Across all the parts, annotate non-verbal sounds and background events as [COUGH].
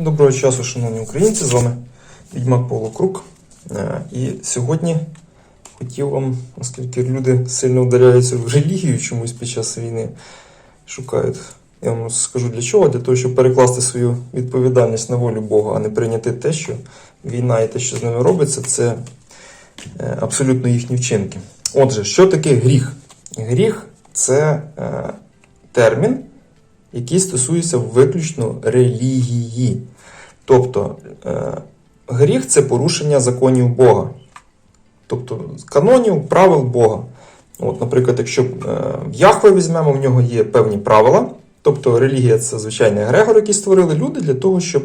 Доброго часу, шановні українці, з вами Відьмак Павло. Е, І сьогодні хотів вам, оскільки люди сильно вдаряються в релігію чомусь під час війни, шукають. Я вам скажу для чого? Для того, щоб перекласти свою відповідальність на волю Бога, а не прийняти те, що війна і те, що з ними робиться, це е, абсолютно їхні вчинки. Отже, що таке гріх? Гріх це е, термін, який стосується виключно релігії. Тобто е, гріх це порушення законів Бога, тобто канонів, правил Бога. От, Наприклад, якщо е, в Яхве візьмемо, в нього є певні правила. Тобто релігія це звичайний Грегор, який створили люди для того, щоб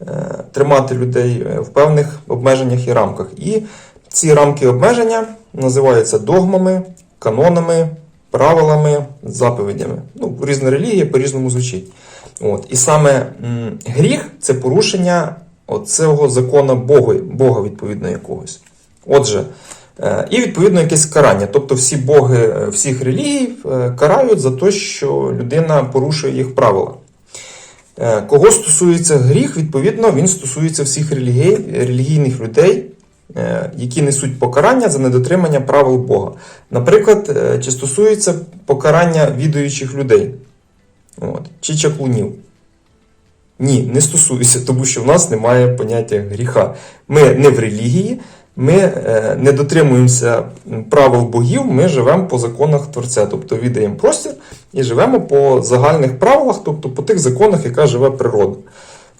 е, тримати людей в певних обмеженнях і рамках. І ці рамки обмеження називаються догмами, канонами, правилами, заповідями. Ну, різна релігія по-різному звучить. От. І саме гріх це порушення оцього закона Бога, Бога відповідно якогось. Отже, е, і відповідно якесь карання. Тобто всі боги е, всіх релігій е, карають за те, що людина порушує їх правила. Кого стосується гріх, відповідно, він стосується всіх релігій, релігійних людей, які несуть покарання за недотримання правил Бога. Наприклад, чи стосується покарання відаючих людей, От, чи чаклунів. Ні, не стосується, тому що в нас немає поняття гріха. Ми не в релігії, ми е, не дотримуємося правил богів, ми живемо по законах Творця, тобто віддаємо простір і живемо по загальних правилах, тобто по тих законах, яка живе природа.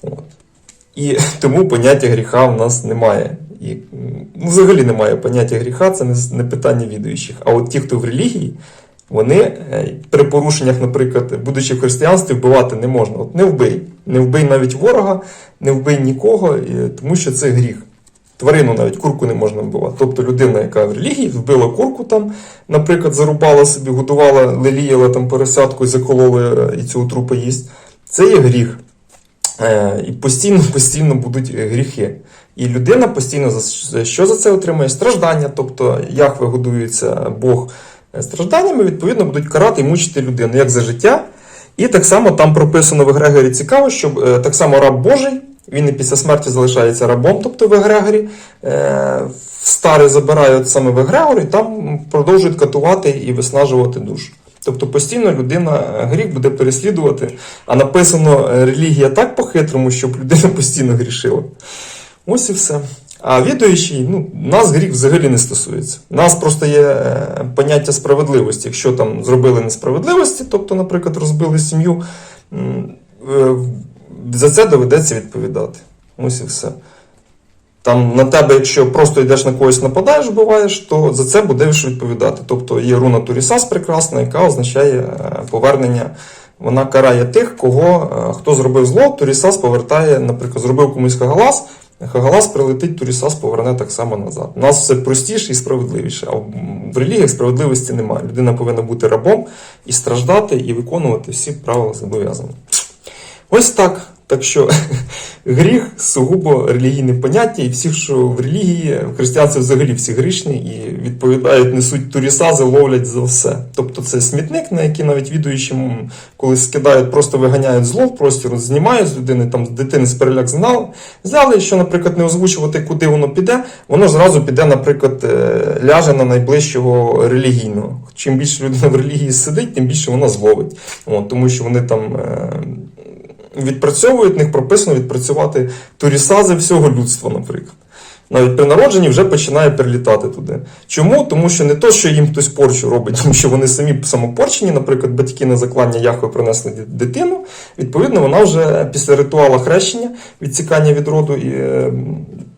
От. І [LAUGHS] тому поняття гріха в нас немає. І ну, взагалі немає поняття гріха, це не, питання відаючих. А от ті, хто в релігії, вони е, при порушеннях, наприклад, будучи в християнстві, вбивати не можна. От не вбий. Не вбий навіть ворога, не вбий нікого, тому що це гріх. Тварину навіть курку не можна вбивати. Тобто людина, яка в релігії, вбила курку там, наприклад, зарубала собі, годувала, леліяла там поросятку і закололи е, і цього трупа їсть. Це є гріх. Е, І постійно, постійно будуть е, гріхи. І людина постійно за що за це отримує страждання, тобто Яхве годується Бог е, стражданнями, відповідно, будуть карати і мучити людину як за життя. І так само там прописано в Егрегорі цікаво, що е, так само раб Божий, він і після смерті залишається рабом, тобто в Егрегорі. Е, Старий забирають саме в Егрегорі, і там продовжують катувати і виснажувати душу. Тобто постійно людина е, гріх буде переслідувати, а написано е, релігія так по-хитрому, щоб людина [LAUGHS] постійно грішила. Ось і все. А відуючий, ну, нас гріх взагалі не стосується. Нас просто є е, поняття справедливості. Якщо там зробили несправедливості, тобто, наприклад, розбили сім'ю, е, за це доведеться відповідати. Ось і все. Там на тебе, якщо просто йдеш на когось нападаєш, вбиваєш, то за це будеш відповідати. Тобто є руна Турісас прекрасна, яка означає е, повернення. Вона карає тих, кого хто зробив зло, Турісас повертає, наприклад, зробив комусь хагалас, хагалас прилетить, Турісас поверне так само назад. У нас все простіше і справедливіше. А в релігіях справедливості немає. Людина повинна бути рабом і страждати, і виконувати всі правила зобов'язання. Ось так. Так що [LAUGHS] гріх сугубо релігійне поняття, і всі, що в релігії, в християнстві взагалі всі грішні і відповідають, несуть турісази, ловлять за все. Тобто це смітник, на який навіть відуючи, м, коли скидають, просто виганяють зло в простір, знімають з людини, там з дитини з переляк знали, взяли, що, наприклад, не озвучувати, куди воно піде, воно зразу піде, наприклад, е, ляже на найближчого релігійного. Чим більше людина в релігії сидить, тим більше вона зловить. От, тому що вони там. Відпрацьовують, них прописано відпрацювати турісази всього людства, наприклад. Навіть при народженні вже починає прилітати туди. Чому? Тому що не то, що їм хтось порчу робить, тому що вони самі самопорчені, наприклад, батьки на заклання Яхве принесли дитину. Відповідно, вона вже після ритуала хрещення, відсікання від роду і е,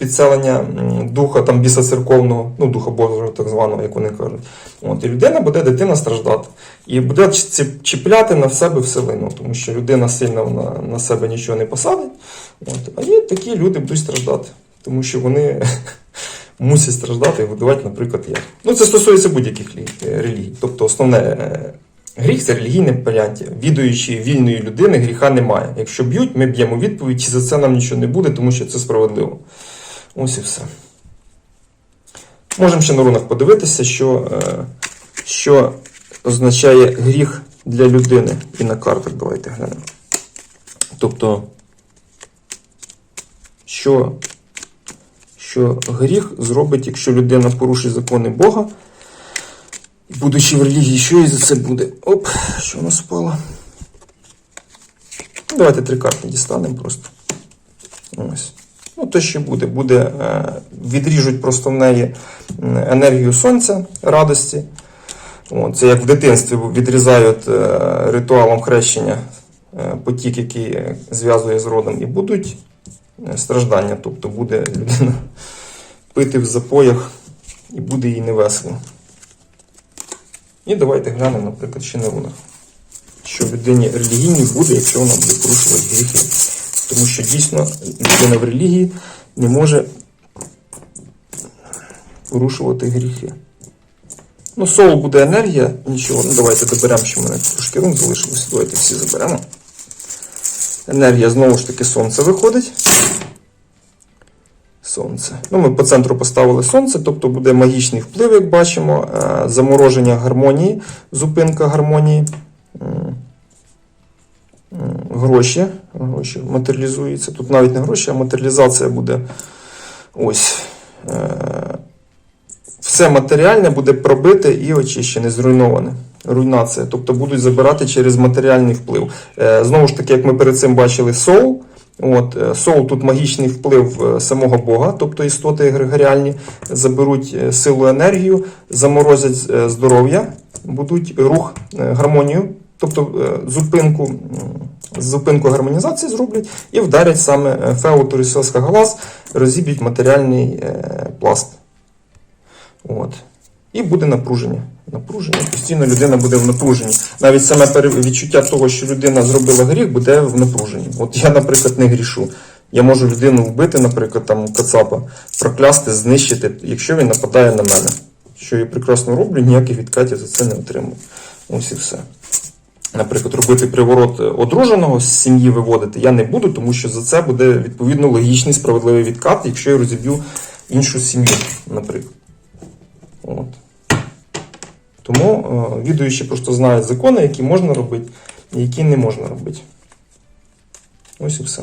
підселення духа там біса церковного, ну духа Божого, так званого, як вони кажуть. От, і людина буде дитина страждати. І буде чіпляти на себе вселину, тому що людина сильно вона на себе нічого не посадить. От, а є такі люди будуть страждати, тому що вони [LAUGHS] мусять страждати і годувати, наприклад, я. Ну, це стосується будь-яких е, релігій. Тобто, основне е, гріх це релігійне поняття. Відуючи вільної людини, гріха немає. Якщо б'ють, ми б'ємо відповідь, і за це нам нічого не буде, тому що це справедливо. Ось і все. Можемо ще на рунах подивитися, що, е, що означає гріх для людини. І на картах давайте глянемо. Тобто що, що гріх зробить, якщо людина порушить закони Бога. Будучи в релігії, що і за це буде? Оп, що у нас впало? Ну, Давайте три карти дістанемо просто. Ось. Ну, то що буде? Буде е, відріжуть просто в неї енергію сонця, радості. Це як в дитинстві відрізають е, ритуалом хрещення е, потік, який зв'язує з родом, і будуть страждання. Тобто буде людина [LAUGHS] пити в запоях і буде їй невесело. І давайте глянемо, наприклад, ще на рунах. Що людині релігійній буде, якщо вона буде порушувати гріхи. Тому що дійсно людина в релігії не може порушувати гріхи. Ну, соул буде енергія, нічого. Ну, давайте доберемо, що в мене трошки рун залишилося. Давайте всі заберемо. Енергія знову ж таки сонце виходить. Сонце. Ну, ми по центру поставили сонце, тобто буде магічний вплив, як бачимо, е, замороження гармонії, зупинка гармонії. Гроші. Гроші матеріалізуються. Тут навіть не гроші, а матеріалізація буде ось. Е, Все матеріальне буде пробите і очищене, зруйноване. Руйнація. Тобто будуть забирати через матеріальний вплив. Е, Знову ж таки, як ми перед цим бачили, соул. От, е, соул тут магічний вплив самого Бога, тобто істоти егрегоріальні, заберуть силу енергію, заморозять здоров'я, будуть рух, гармонію, тобто е, зупинку, зупинку гармонізації зроблять і вдарять саме е, селська галас, розіб'ють матеріальний е, пласт. От. І буде напруження. Напруження. Постійно людина буде в напруженні. Навіть саме відчуття того, що людина зробила гріх, буде в напруженні. От я, наприклад, не грішу. Я можу людину вбити, наприклад, там кацапа, проклясти, знищити, якщо він нападає на мене. Що я прекрасно роблю, ніяких відкатів за це не отримую. Ось і все. Наприклад, робити приворот одруженого з сім'ї виводити я не буду, тому що за це буде відповідно логічний справедливий відкат, якщо я розіб'ю іншу сім'ю, наприклад. От. Тому е, відуючі просто знають закони, які можна робити і які не можна робити. Ось і все.